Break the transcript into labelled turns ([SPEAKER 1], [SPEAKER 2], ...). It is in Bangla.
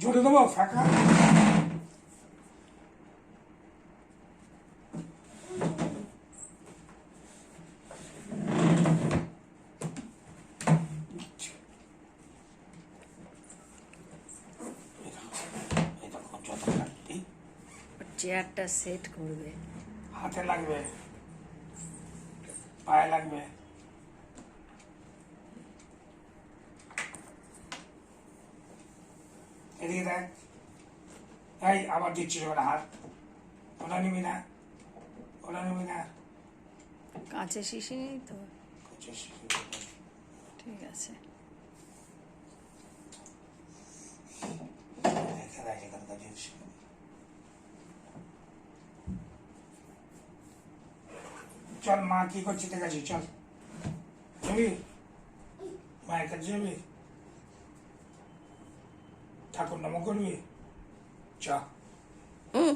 [SPEAKER 1] জোরে দেবো ফাঁকা এই দেখো, যত লাগবে,
[SPEAKER 2] চেয়ারটা সেট করবে
[SPEAKER 1] হাতে লাগবে পায়ে লাগবে এদিকে দেখ। এই আবার দিচ্ছিস ওরা হাত। ওটা নিবি না। ওটা নিবি না।
[SPEAKER 2] কাঁচে শিশি নেই তো?
[SPEAKER 1] করছিস।
[SPEAKER 2] ঠিক আছে।
[SPEAKER 1] চল মা কি করছে? দেখাচ্ছি চল। যাবি? মায়ের কাছে যাবি? ঠাকুর নামও করবি চা।
[SPEAKER 2] হুম